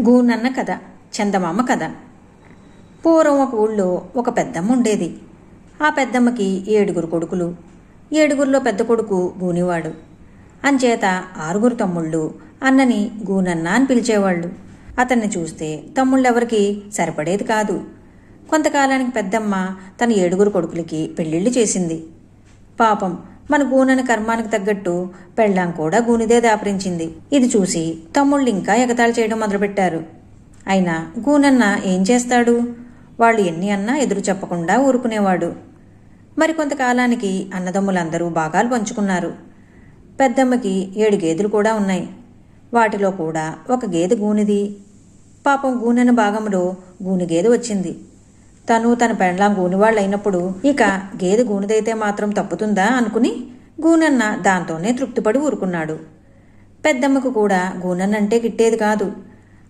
గూనన్న కథ చందమామ కథ. పూర్వం ఒక ఊళ్ళో ఒక పెద్దమ్మ ఉండేది. ఆ పెద్దమ్మకి ఏడుగురు కొడుకులు. ఏడుగురిలో పెద్ద కొడుకు గూనివాడు. అంచేత ఆరుగురు తమ్ముళ్ళు అన్నని గూనన్న అని పిలిచేవాళ్ళు. అతన్ని చూస్తే తమ్ముళ్ళెవరికి సరిపడేది కాదు. కొంతకాలానికి పెద్దమ్మ తన ఏడుగురు కొడుకులకి పెళ్ళిళ్ళు చేసింది. పాపం మన గూనని కర్మానికి తగ్గట్టు పెళ్ళాం కూడా గూనిదే దాపరించింది. ఇది చూసి తమ్ముళ్ళు ఇంకా ఎగతాళి చేయడం మొదలుపెట్టారు. అయినా గూనన్న ఏం చేస్తాడు? వాళ్ళు ఎన్ని అన్నా ఎదురు చెప్పకుండా ఊరుకునేవాడు. మరి కొంతకాలానికి అన్నదమ్ములందరూ భాగాలు పంచుకున్నారు. పెద్దమ్మకి ఏడు గేదెలు కూడా ఉన్నాయి. వాటిలో కూడా ఒక గేదె గూనిది. పాపం గూనెన భాగంలో గూని గేదె వచ్చింది. తను తన పెండ్లాం గూనివాళ్ళు అయినప్పుడు ఇక గేదె గూనిదైతే మాత్రం తప్పుతుందా అనుకుని గూనన్న దాంతోనే తృప్తిపడి ఊరుకున్నాడు. పెద్దమ్మకు కూడా గూనన్నంటే గిట్టేది కాదు.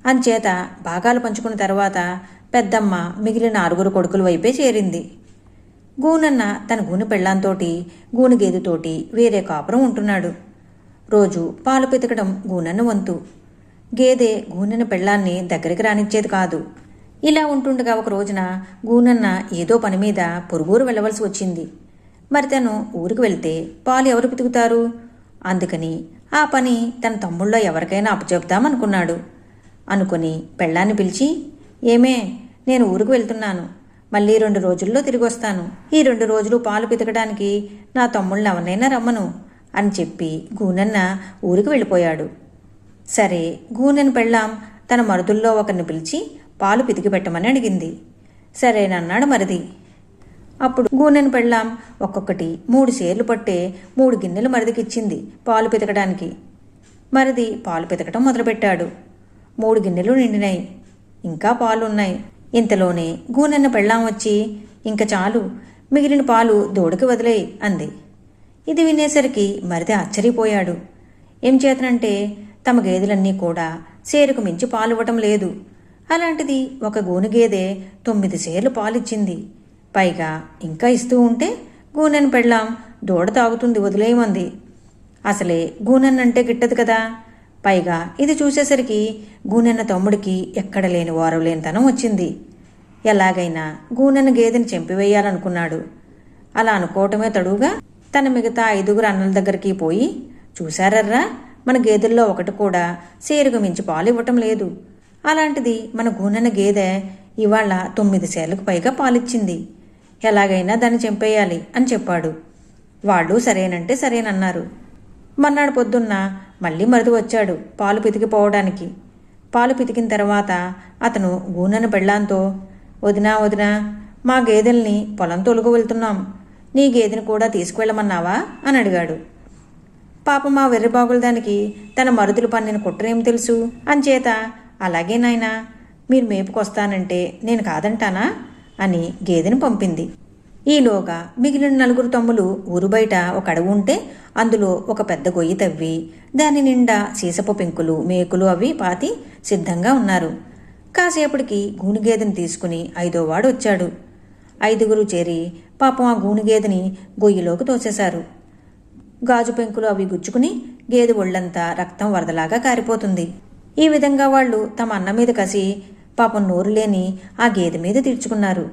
అంచేత భాగాలు పంచుకున్న తర్వాత పెద్దమ్మ మిగిలిన ఆరుగురు కొడుకుల వైపే చేరింది. గూనన్న తన గూని పెళ్ళాంతోటి గూని గేదెతోటి వేరే కాపురం ఉంటున్నాడు. రోజు పాలు పితకడం గూనన్న వంతు. గేదె గూనెన పెళ్ళాన్ని దగ్గరికి రానిచ్చేది కాదు. ఇలా ఉంటుండగా ఒక రోజున గూనన్న ఏదో పని మీద పొరుగురు వెళ్ళవలసి వచ్చింది. మరి తను ఊరికి వెళ్తే పాలు ఎవరు పితుకుతారు అందుకని ఆ పని తన తమ్ముళ్ళో ఎవరికైనా అప్పచెప్దామనుకున్నాడు అనుకుని పెళ్ళాన్ని పిలిచి ఏమే నేను ఊరికి వెళ్తున్నాను. మళ్ళీ రెండు రోజుల్లో తిరిగి వస్తాను. ఈ రెండు రోజులు పాలు పితకడానికి నా తమ్ముళ్ళని ఎవరినైనా రమ్మను అని చెప్పి గూనన్న ఊరికి వెళ్ళిపోయాడు. సరే గూనెను పెళ్ళాం తన మరుదుల్లో ఒకరిని పిలిచి పాలు పితికి పెట్టమని అడిగింది. సరేనన్నాడు మరిది. అప్పుడు గూనెను పెళ్ళాం. ఒక్కొక్కటి మూడు సేర్లు పట్టే మూడు గిన్నెలు మరిదికిచ్చింది పాలు పితకడానికి. మరిది పాలు పితకటం మొదలుపెట్టాడు. మూడు గిన్నెలు నిండినాయి. ఇంకా పాలున్నాయి. ఇంతలోనే గూనెన్న పెళ్ళాం వచ్చి ఇంక చాలు మిగిలిన పాలు దూడకి వదిలేయి అంది. ఇది వినేసరికి మరిది ఆశ్చర్యపోయాడు. ఏం చేతనంటే తమ గేదెలన్నీ కూడా సేరుకు మించి పాలు ఇవ్వటం లేదు. అలాంటిది ఒక గూనె గేదె తొమ్మిది సేర్లు పాలిచ్చింది. పైగా ఇంకా ఇస్తూ ఉంటే గూనెను పెళ్ళాం దూడ తాగుతుంది వదిలేయమంది. అసలే గూనెన్నంటే గిట్టదు కదా. పైగా ఇది చూసేసరికి గూనెన్న తమ్ముడికి ఎక్కడ లేని వారవలేనితనం వచ్చింది. ఎలాగైనా గూనెన్న గేదెని చంపివేయాలనుకున్నాడు. అలా అనుకోవటమే తడుగా తన మిగతా ఐదుగురు అన్నల దగ్గరికి పోయి చూశారర్రా మన గేదెల్లో ఒకటి కూడా సేరుగు మించి పాలు ఇవ్వటం లేదు. అలాంటిది మన గూనెన గేదె ఇవాళ తొమ్మిది సేలకు పైగా పాలిచ్చింది. ఎలాగైనా దాన్ని చంపేయాలి అని చెప్పాడు. వాళ్ళు సరేనంటే సరేనన్నారు. మర్నాడు పొద్దున్న మళ్ళీ మరుదు వచ్చాడు పాలు పితికిపోవడానికి. పాలు పితికిన తర్వాత అతను గూనెను పెళ్ళాంతో వదినా వదినా మా గేదెల్ని పొలం తొలుగు వెళ్తున్నాం. నీ గేదెని కూడా తీసుకువెళ్ళమన్నావా? అని అడిగాడు. పాప మా వెర్రిబాగుల దానికి తన మరుదులు పన్నిన కుట్రేం తెలుసు? అంచేత అలాగే నాయనా మీరు మేపుకొస్తానంటే నేను కాదంటానా? అని గేదెను పంపింది. ఈలోగా మిగిలిన నలుగురు తమ్ములు ఊరు బయట ఒక అడవు ఉంటే అందులో ఒక పెద్ద గొయ్యి తవ్వి దాని నిండా సీసపు పెంకులు మేకులు అవి పాతి సిద్ధంగా ఉన్నారు. కాసేపటికి గూనిగేదెని తీసుకుని ఐదో వాడు వచ్చాడు. ఐదుగురు చేరి పాపం ఆ గూనిగేదెని గొయ్యిలోకి తోసేశారు. గాజు పెంకులు అవి గుచ్చుకుని గేదె ఒళ్ళంతా రక్తం వరదలాగా కారిపోతుంది. ఈ విధంగా వాళ్ళు తమ అన్న మీద కసి పాపం నోరు లేని ఆ గేదె మీద తీర్చుకున్నారు.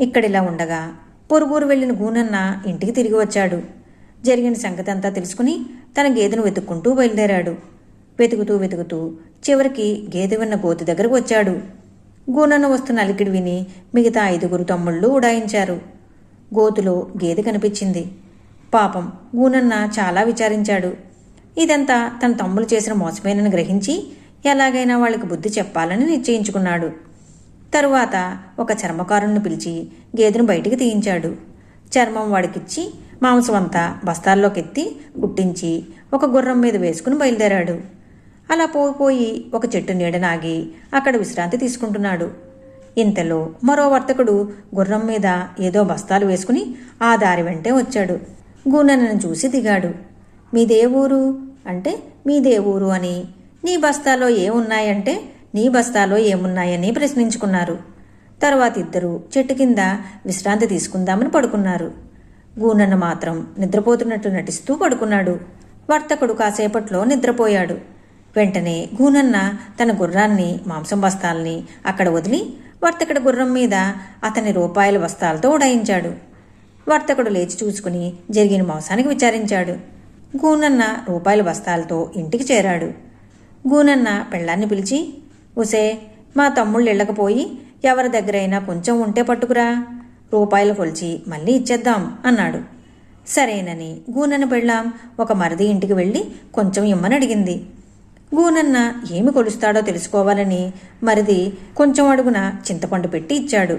ఇక్కడిలా ఉండగా పొరుగురు వెళ్ళిన గూనన్న ఇంటికి తిరిగి వచ్చాడు. జరిగిన సంగతి అంతా తెలుసుకుని తన గేదెను వెతుక్కుంటూ బయలుదేరాడు. వెతుకుతూ వెతుకుతూ చివరికి గేదె విన్న గోతి దగ్గరకు వచ్చాడు. గూనన్న వస్తున్న అలికిడి విని మిగతా ఐదుగురు తమ్ముళ్ళు ఉడాయించారు. గోతులో గేదె కనిపించింది. పాపం గూనన్న చాలా విచారించాడు. ఇదంతా తన తమ్ములు చేసిన మోసమేనని గ్రహించి ఎలాగైనా వాళ్ళకి బుద్ధి చెప్పాలని నిశ్చయించుకున్నాడు. తరువాత ఒక చర్మకారుణ్ణి పిలిచి గేదెను బయటికి తీయించాడు. చర్మం వాడికిచ్చి మాంసం అంతా బస్తాల్లోకెత్తి గుట్టించి ఒక గుర్రం మీద వేసుకుని బయలుదేరాడు. అలా పోయిపోయి ఒక చెట్టు నీడనాగి అక్కడ విశ్రాంతి తీసుకుంటున్నాడు. ఇంతలో మరో వర్తకుడు గుర్రం మీద ఏదో బస్తాలు వేసుకుని ఆ దారి వెంటే వచ్చాడు. గూనెనను చూసి దిగాడు. మీదే ఊరు? అంటే మీ దేవూరు అని. నీ బస్తాలో ఏమున్నాయంటే నీ బస్తాలో ఏమున్నాయని ప్రశ్నించుకున్నారు. తర్వాత ఇద్దరు చెట్టు కింద విశ్రాంతి తీసుకుందామని పడుకున్నారు. గూనన్న మాత్రం నిద్రపోతున్నట్టు నటిస్తూ పడుకున్నాడు. వర్తకుడు కాసేపట్లో నిద్రపోయాడు. వెంటనే గూనన్న తన గుర్రాన్ని మాంసం బస్తాల్ని అక్కడ వదిలి వర్తకుడి గుర్రం మీద అతని రూపాయల బస్తాలతో ఉడాయించాడు. వర్తకుడు లేచి చూసుకుని జరిగిన మోసానికి విచారించాడు. గూనన్న రూపాయల బస్తాలతో ఇంటికి చేరాడు. గూనన్న పెళ్ళాన్ని పిలిచి ఉసే మా తమ్ముళ్ళు ఇళ్ళకపోయి ఎవరి దగ్గరైనా కొంచెం ఉంటే పట్టుకురా రూపాయలు కొలిచి మళ్ళీ ఇచ్చేద్దాం అన్నాడు. సరేనని గూనన్న పెళ్ళాం ఒక మరది ఇంటికి వెళ్ళి కొంచెం ఇమ్మని అడిగింది. గూనన్న ఏమి కొలుస్తాడో తెలుసుకోవాలని మరిది కొంచెం అడుగున చింతపండు పెట్టి ఇచ్చాడు.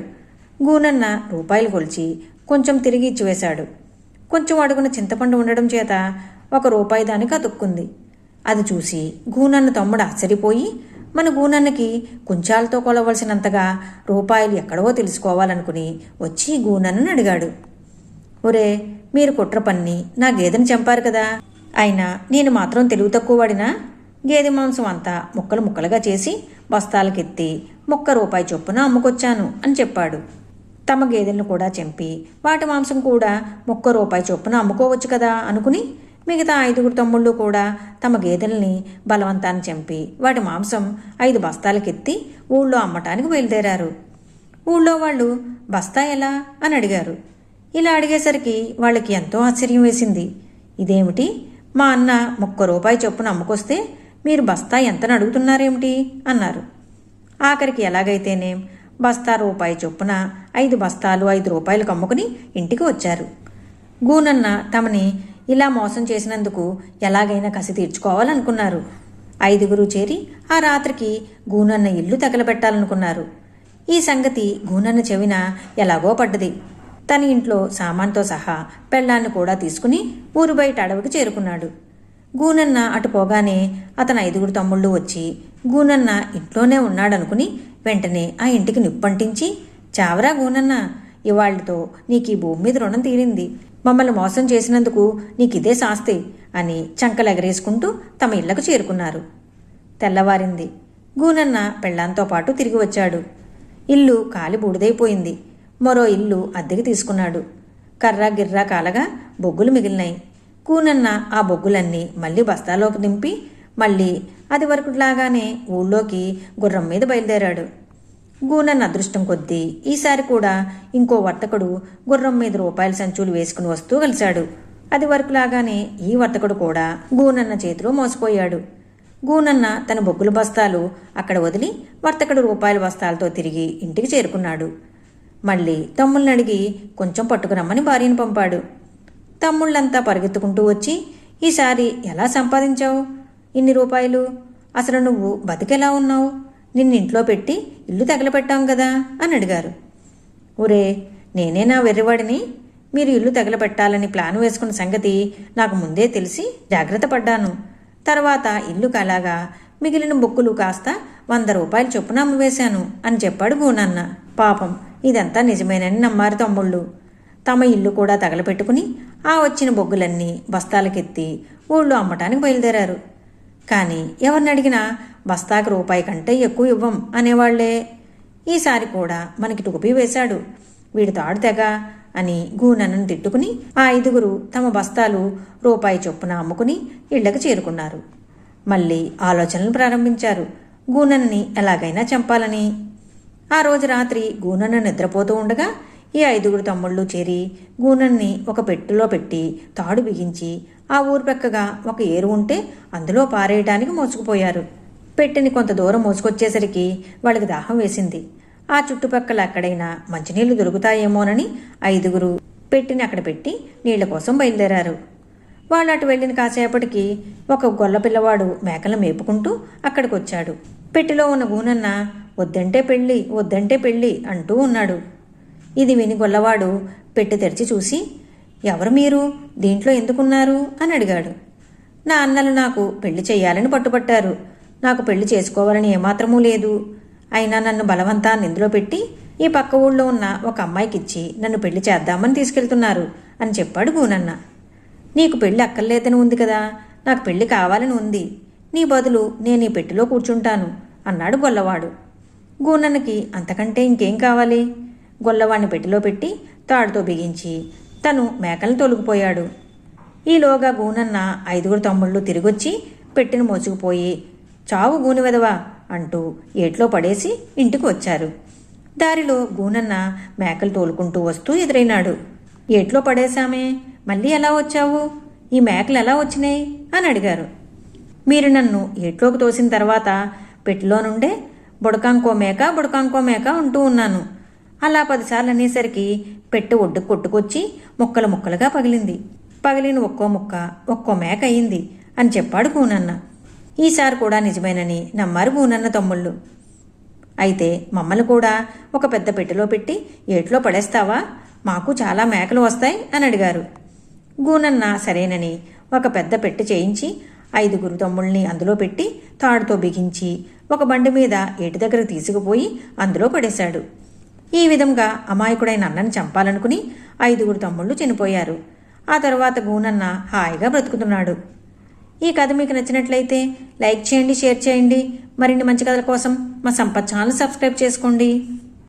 గూనన్న రూపాయలు కొలిచి కొంచెం తిరిగి ఇచ్చివేశాడు. కొంచెం అడుగున చింతపండు ఉండడం చేత ఒక రూపాయి దానికి అతుక్కుంది అది చూసి గూనన్న తమ్ముడు ఆశ్చర్యపోయి మన గూనన్నకి కుంచాలతో కొలవలసినంతగా రూపాయలు ఎక్కడవో తెలుసుకోవాలనుకుని వచ్చి గూనన్నను అడిగాడు. ఒరే మీరు కుట్ర పన్ని నా గేదెని చంపారు కదా. అయినా నేను మాత్రం తెలివి తక్కువ వాడినా? గేదె మాంసం అంతా ముక్కలు ముక్కలుగా చేసి బస్తాలకెత్తి ముక్క రూపాయి చొప్పున అమ్ముకొచ్చాను అని చెప్పాడు. తమ గేదెలను కూడా చంపి వాటి మాంసం కూడా ముక్క రూపాయి చొప్పున అమ్ముకోవచ్చు కదా అనుకుని మిగతా ఐదుగురు తమ్ముళ్ళు కూడా తమ గేదెల్ని బలవంతాన్ని చంపి వాటి మాంసం ఐదు బస్తాలకెత్తి ఊళ్ళో అమ్మటానికి బయలుదేరారు. ఊళ్ళో వాళ్ళు బస్తా ఎలా? అని అడిగారు. ఇలా అడిగేసరికి వాళ్ళకి ఎంతో ఆశ్చర్యం వేసింది. ఇదేమిటి? మా అన్న ముక్క రూపాయి చొప్పున అమ్ముకొస్తే మీరు బస్తా ఎంతని అడుగుతున్నారేమిటి? అన్నారు. ఆఖరికి ఎలాగైతేనే బస్తా రూపాయి చొప్పున ఐదు బస్తాలు ఐదు రూపాయలకు అమ్ముకుని ఇంటికి వచ్చారు. గూనన్న తమని ఇలా మోసం చేసినందుకు ఎలాగైనా కసి తీర్చుకోవాలనుకున్నారు. ఐదుగురు చేరి ఆ రాత్రికి గూనన్న ఇల్లు తగలబెట్టాలనుకున్నారు. ఈ సంగతి గూనన్న చెవిన ఎలాగో పడ్డది. తన ఇంట్లో సామాన్తో సహా పెళ్ళాన్ని కూడా తీసుకుని ఊరు బయట అడవికి చేరుకున్నాడు. గూనన్న అటు పోగానే అతని ఐదుగురు తమ్ముళ్ళు వచ్చి గూనన్న ఇంట్లోనే ఉన్నాడనుకుని వెంటనే ఆ ఇంటికి నిప్పంటించి చావరా గూనన్న ఇవాళ్ళతో నీకు ఈ భూమి మీద రుణం తీరింది. మమ్మల్ని మోసం చేసినందుకు నీకిదే శాస్తి అని చంకలెగరేసుకుంటూ తమ ఇళ్ళకు చేరుకున్నారు. తెల్లవారింది. గూనన్న పెళ్ళాంతో పాటు తిరిగి వచ్చాడు. ఇల్లు కాలి బూడిదైపోయింది. మరో ఇల్లు అద్దెకి తీసుకున్నాడు. కర్ర గిర్రా కాలగా బొగ్గులు మిగిలినాయి. కూనన్న ఆ బొగ్గులన్నీ మళ్ళీ బస్తాలోకి నింపి మళ్ళీ అది వరకులాగానే ఊళ్ళోకి గుర్రం మీద బయలుదేరాడు. గూనన్న అదృష్టం కొద్దీ ఈసారి కూడా ఇంకో వర్తకుడు గుర్రం మీద రూపాయల సంచులు వేసుకుని వస్తూ కలిశాడు. అది వరకులాగానే ఈ వర్తకుడు కూడా గూనన్న చేతిలో మోసపోయాడు. గూనన్న తన బొగ్గుల బస్తాలు అక్కడ వదిలి వర్తకుడు రూపాయల బస్తాలతో తిరిగి ఇంటికి చేరుకున్నాడు. మళ్ళీ తమ్ముళ్ళని అడిగి కొంచెం పట్టుకురమ్మని భార్యను పంపాడు. తమ్ముళ్ళంతా పరిగెత్తుకుంటూ వచ్చి ఈసారి ఎలా సంపాదించావు? ఇన్ని రూపాయలు? అసలు నువ్వు బతికెలా ఉన్నావు? నిన్ను ఇంట్లో పెట్టి ఇల్లు తగలపెట్టాం కదా? అని అడిగారు. ఒరే నేనే నా వెర్రివాడిని? మీరు ఇల్లు తగలపెట్టాలని ప్లాన్ వేసుకున్న సంగతి నాకు ముందే తెలిసి జాగ్రత్త పడ్డాను. తర్వాత ఇల్లు కలాగా మిగిలిన బొక్కులు కాస్త వంద రూపాయలు చొప్పున అమ్మివేశాను అని చెప్పాడు గూనన్న పాపం ఇదంతా నిజమేనని నమ్మారు తమ్ముళ్ళు. తమ ఇల్లు కూడా తగలపెట్టుకుని ఆ వచ్చిన బొగ్గులన్నీ బస్తాలకెత్తి ఊళ్ళో అమ్మటానికి బయలుదేరారు. కానీ ఎవరిని అడిగినా బస్తాకి రూపాయి కంటే ఎక్కువ ఇవ్వం అనేవాళ్ళే. ఈసారి కూడా మనకి టోపీ వేశాడు. వీడి తాడు తెగ అని గూనన్నను తిట్టుకుని ఆ ఐదుగురు తమ బస్తాలు రూపాయి చొప్పున అమ్ముకుని ఇళ్ళకు చేరుకున్నారు. మళ్ళీ ఆలోచనలు ప్రారంభించారు. గూనన్ని ఎలాగైనా చంపాలని. ఆ రోజు రాత్రి గూనన్న నిద్రపోతూ ఉండగా ఈ ఐదుగురు తమ్ముళ్ళు చేరి గూనన్ని ఒక పెట్టెలో పెట్టి తాడు బిగించి ఆ ఊరు పెక్కగా ఒక ఏరు ఉంటే అందులో పారేయడానికి మోసుకుపోయారు. పెట్టిని కొంత దూరం మోసుకొచ్చేసరికి వాళ్ళకి దాహం వేసింది. ఆ చుట్టుపక్కల ఎక్కడైనా మంచినీళ్ళు దొరుకుతాయేమోనని ఐదుగురు పెట్టిని అక్కడ పెట్టి నీళ్ళ కోసం బయలుదేరారు. వాళ్ళు అటు వెళ్ళిన కాసేపటికి ఒక గొల్ల పిల్లవాడు మేకలు మేపుకుంటూ అక్కడికి వచ్చాడు పెట్టెలో ఉన్న గూనన్న వద్దంటే పెళ్ళి వద్దంటే పెళ్ళి అంటూ ఉన్నాడు. ఇది విని గొల్లవాడు పెట్టి తెరిచి చూసి ఎవరు మీరు? దీంట్లో ఎందుకున్నారు? అని అడిగాడు. నా అన్నలు నాకు పెళ్ళి చేయాలని పట్టుపట్టారు నాకు పెళ్ళి చేసుకోవాలని ఏమాత్రమూ లేదు. అయినా నన్ను బలవంతాన్ని ఇందులో పెట్టి ఈ పక్క ఊళ్ళో ఉన్న ఒక అమ్మాయికిచ్చి నన్ను పెళ్ళి చేద్దామని తీసుకెళ్తున్నారు అని చెప్పాడు గూనన్న నీకు పెళ్ళి అక్కర్లేదని ఉంది కదా. నాకు పెళ్ళి కావాలని ఉంది. నీ బదులు నేను ఈ పెట్టిలో కూర్చుంటాను అన్నాడు గొల్లవాడు. గూనన్నకి అంతకంటే ఇంకేం కావాలి? గొల్లవాణ్ణి పెట్టెలో పెట్టి తాడుతో బిగించి తను మేకలను తొలగిపోయాడు. ఈలోగా గూనన్న ఐదుగురు తమ్ముళ్ళు తిరిగొచ్చి పెట్టిన మోచుకుపోయి చావు గూని వెదవా అంటూ ఏట్లో పడేసి ఇంటికి వచ్చారు. దారిలో గూనన్న మేకలు తోలుకుంటూ వస్తూ ఎదురైనాడు. ఏట్లో పడేశామే మళ్ళీ ఎలా వచ్చావు? ఈ మేకలు ఎలా వచ్చినాయి? అని అడిగారు. మీరు నన్ను ఏట్లోకి తోసిన తర్వాత పెట్టిలో నుండే బుడకాంకో మేక బుడకాంకో మేక ఉంటూ ఉన్నాను. అలా పదిసార్లు అనేసరికి పెట్టె ఒడ్డు కొట్టుకొచ్చి ముక్కలు ముక్కలుగా పగిలింది. పగిలిన ఒక్కో ముక్క ఒక్కో మేక అయింది అని చెప్పాడు కూనన్న ఈసారి కూడా నిజమేనని నమ్మారు కూనన్న తమ్ముళ్ళు. అయితే మమ్మల్ని కూడా ఒక పెద్ద పెట్టెలో పెట్టి ఏట్లో పడేస్తావా? మాకు చాలా మేకలు వస్తాయి అని అడిగారు. గూనన్న సరేనని ఒక పెద్ద పెట్టె చేయించి ఐదుగురు తమ్ముళ్ళని అందులో పెట్టి తాడుతో బిగించి ఒక బండి మీద ఏటి దగ్గర తీసుకుపోయి అందులో పడేశాడు. ఈ విధంగా అమాయకుడైన అన్నని చంపాలనుకుని ఐదుగురు తమ్ముళ్ళు చనిపోయారు. ఆ తర్వాత గూనన్న హాయిగా బ్రతుకుతున్నాడు. ఈ కథ మీకు నచ్చినట్లయితే లైక్ చేయండి షేర్ చేయండి. మరిన్ని మంచి కథల కోసం మా సంపత్ ఛానల్ సబ్స్క్రైబ్ చేసుకోండి.